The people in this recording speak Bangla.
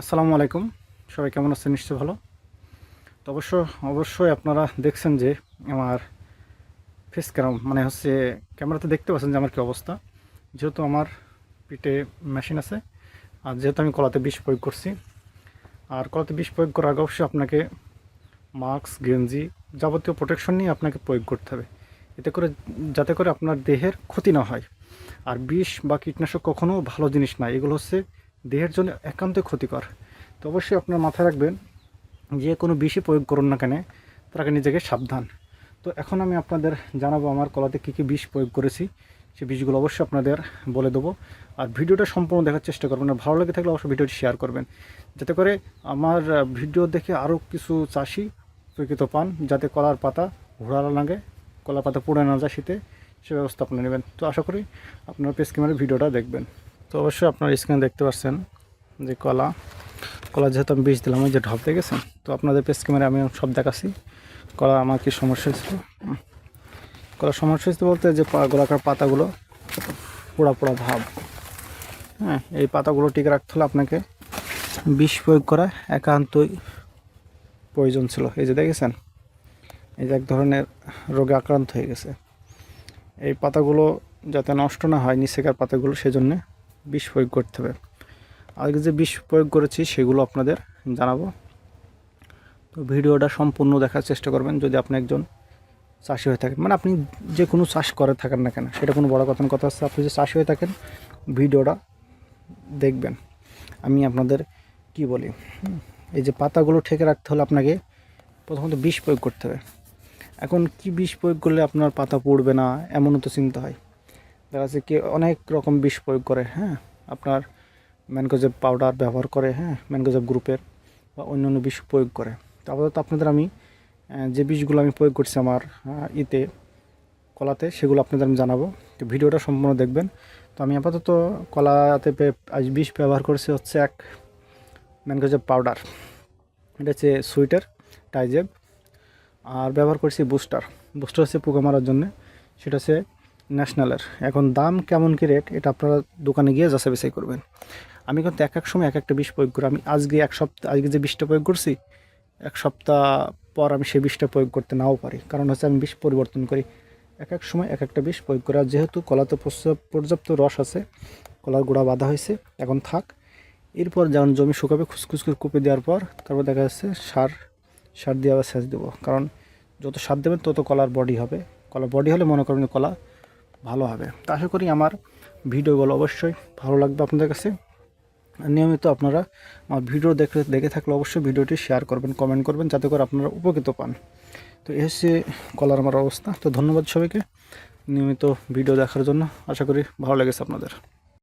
আসসালামু আলাইকুম। সবাই কেমন আছেন? নিশ্চয় ভালো। তো অবশ্য, অবশ্যই আপনারা দেখছেন যে আমার ফেস ক্যাম মানে হচ্ছে ক্যামেরাতে দেখতে পাচ্ছেন যে আমার কী অবস্থা। যেহেতু আমার পিঠে মেশিন আছে, আর যেহেতু আমি কলাতে বিষ প্রয়োগ করছি, আর কলাতে বিষ প্রয়োগ করার আগে অবশ্যই আপনাকে মাস্ক গেঞ্জি যাবতীয় প্রোটেকশন নিয়ে আপনাকে প্রয়োগ করতে হবে। এতে করে, যাতে করে আপনার দেহের ক্ষতি না হয়। আর বিষ বা কীটনাশক কখনো ভালো জিনিস না। এগুলো হচ্ছে দেহের জন্য একান্তই ক্ষতিকর। তো অবশ্যই আপনার মাথায় রাখবেন, যে কোনো বিষই প্রয়োগ করুন না কেন তার নিজেকে সাবধান। তো এখন আমি আপনাদের জানাব আমার কলাতে কী কী বিষ প্রয়োগ করেছি সেই বিষগুলো অবশ্যই আপনাদের বলে দেবো। আর ভিডিওটা সম্পূর্ণ দেখার চেষ্টা করবেন, আর ভালো লেগে থাকলে অবশ্যই ভিডিওটি শেয়ার করবেন। যাতে করে আমার ভিডিও দেখে আরও কিছু চাষি উপকৃত পান, যাতে কলার পাতা ঘোরা না লাগে কলা পাতা পুড়ে না যায় শীতে, সে ব্যবস্থা আপনি নেবেন। তো আশা করি আপনার পেস ক্যামেরার ভিডিওটা দেখবেন। তো অবশ্যই আপনার স্ক্রিনে দেখতে পাচ্ছেন যে কলা। কলা যেহেতু আমি বীজ দিলাম, ওই যে ঢপ দেখেছেন তো আপনাদের পেস ক্যামেরা আমি সব দেখাচ্ছি। কলা আমার কি সমস্যা হয়েছিল। কলার সমস্যা হয়েছিল বলতে যে গোলাকার পাতাগুলো, পোড়া পোড়া ভাব। হ্যাঁ এই পাতাগুলো টিকে রাখতে হলে আপনাকে বিষ প্রয়োগ করা একান্তই প্রয়োজন ছিল। এই যে দেখেছেন? এই যে এক ধরনের রোগে আক্রান্ত হয়ে গেছে। এই পাতাগুলো যাতে নষ্ট না হয় নিচেকার পাতাগুলো, সেজন্য বিষ প্রয়োগ করতে হবে। আগে যে বিষ প্রয়োগ করেছি, সেগুলো আপনাদের জানাব। তো ভিডিওটা সম্পূর্ণ দেখার চেষ্টা করবেন, যদি আপনি একজন চাষি হয়ে থাকেন। মানে আপনি যে কোনো চাষ করে থাকেন না কেন, সেটা কোনো বড় কথা কথা হচ্ছে আপনি যে চাষি হয়ে থাকেন, ভিডিওটা দেখবেন। আমি আপনাদের কি বলি? এই যে পাতাগুলো ঠেকে রাখতে হলে আপনাকে প্রথমত বিষ প্রয়োগ করতে হবে। এখন কি বিষ প্রয়োগ করলে আপনার পাতা পড়বে না, এমনও তো চিন্তা হয়। দেখা যাচ্ছে কি অনেক রকম বিষ প্রয়োগ করে হ্যাঁ? আপনার ম্যানকোজেব পাউডার ব্যবহার করে হ্যাঁ? ম্যানকোজেব গ্রুপের বা অন্য অন্য বিষ প্রয়োগ করে। তো আপাতত আপনাদের আমি যে বিষগুলো আমি প্রয়োগ করছি আমার ইতে, কলাতে, সেগুলো আপনাদের আমি জানাব। তো ভিডিওটা সম্পূর্ণ দেখবেন। তো আমি আপাতত কলাতে আজ বিষ ব্যবহার করেছি হচ্ছে এক ম্যানকোজেব পাউডার এটা হচ্ছে সুইটার, টাইজেব। আর ব্যবহার করছি বুস্টার। বুস্টার হচ্ছে পোকা মারার জন্য। সেটা হচ্ছে ন্যাশনালের। এখন দাম কেমন কি রেট এটা আপনারা দোকানে গিয়ে যাচাই বাছাই করবেন। আমি কিন্তু এক এক সময় এক একটা বিষ প্রয়োগ করি। আমি আজকে এক সপ্তাহ আজকে যে বিষটা প্রয়োগ করছি, এক সপ্তাহ পর আমি সেই বিষটা প্রয়োগ করতে নাও পারি। কারণ হচ্ছে আমি বিষ পরিবর্তন করি। এক এক সময় এক একটা বিষ প্রয়োগ করা যেহেতু কলাতে পর্যাপ্ত রস আছে, কলার গোড়া বাঁধা হয়েছে, এখন থাক। এরপর যখন জমি শুকাবে খুসখুস করে কুপে দেওয়ার পর, তারপর দেখা যাচ্ছে সার সার দিয়ে আবার সেচ দেবো। কারণ যত সার দেবেন তত কলার বডি হবে। কলার বডি হলে মনে করেন কলা ভালো হবে। তা আশা করি আমার ভিডিওগুলো অবশ্যই ভালো লাগবে আপনাদের কাছে। নিয়মিত আপনারা আমার ভিডিও দেখে দেখে থাকলে অবশ্যই ভিডিওটি শেয়ার করবেন, কমেন্ট করবেন, যাতে করে আপনারা উপকৃত পান। তো এই হচ্ছে কলার আমার অবস্থা। তো ধন্যবাদ সবাইকে। নিয়মিত ভিডিও দেখার জন্য আশা করি ভালো লেগেছে আপনাদের।